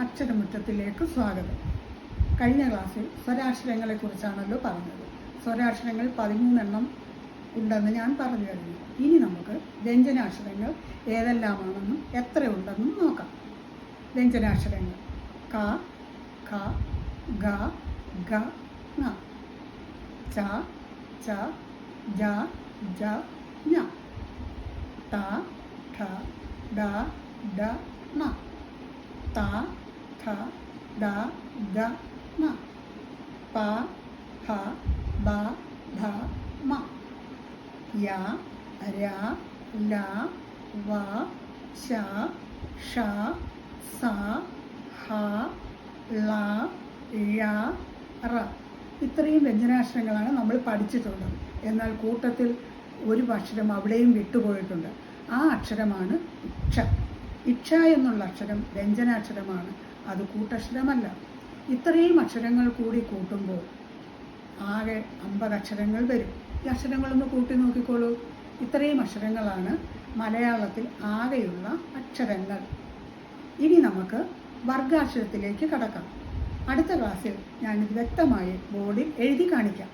അക്ഷരമുറ്റത്തിലേക്ക് സ്വാഗതം. കഴിഞ്ഞ ക്ലാസ്സിൽ സ്വരാക്ഷരങ്ങളെ കുറിച്ചാണല്ലോ പറഞ്ഞത്. സ്വരാക്ഷരങ്ങൾ പതിമൂന്നെണ്ണം ഉണ്ടെന്ന് ഞാൻ പറഞ്ഞു കഴിഞ്ഞു. ഇനി നമുക്ക് വ്യഞ്ജനാക്ഷരങ്ങൾ ഏതെല്ലാമാണെന്നും എത്രയുണ്ടെന്നും നോക്കാം. വ്യഞ്ജനാക്ഷരങ്ങൾ ക ഖ ഗ ഗ ന. ച ച ജ ജ ഞ ത ഠ ഡ ഡ ന. ത ഥ ദ ദ മ. പ ഫ ബ ധ മ. യ ര ല വ ശ ഷ സ ഹ ള ഴ റ. ഇത്രയും വ്യഞ്ജനാക്ഷരങ്ങളാണ് നമ്മൾ പഠിച്ചിട്ടുള്ളത് എന്നാൽ കൂട്ടത്തിൽ ഒരു അക്ഷരം അവിടെയും വിട്ടുപോയിട്ടുണ്ട്. ആ അക്ഷരമാണ് ഇക്ഷ ഇക്ഷ എന്നുള്ള അക്ഷരം വ്യഞ്ജനാക്ഷരമാണ്. അത് കൂട്ടക്ഷരമല്ല. ഇത്രയും അക്ഷരങ്ങൾ കൂടി കൂട്ടുമ്പോൾ ആകെ അമ്പത് അക്ഷരങ്ങൾ വരും. ഈ അക്ഷരങ്ങളൊന്ന് കൂട്ടി നോക്കിക്കോളൂ. ഇത്രയും അക്ഷരങ്ങളാണ് മലയാളത്തിൽ ആകെയുള്ള അക്ഷരങ്ങൾ. ഇനി നമുക്ക് വർഗാക്ഷരത്തിലേക്ക് കടക്കാം. അടുത്ത ക്ലാസ്സിൽ ഞാനിത് വ്യക്തമായി ബോർഡിൽ എഴുതി കാണിക്കാം.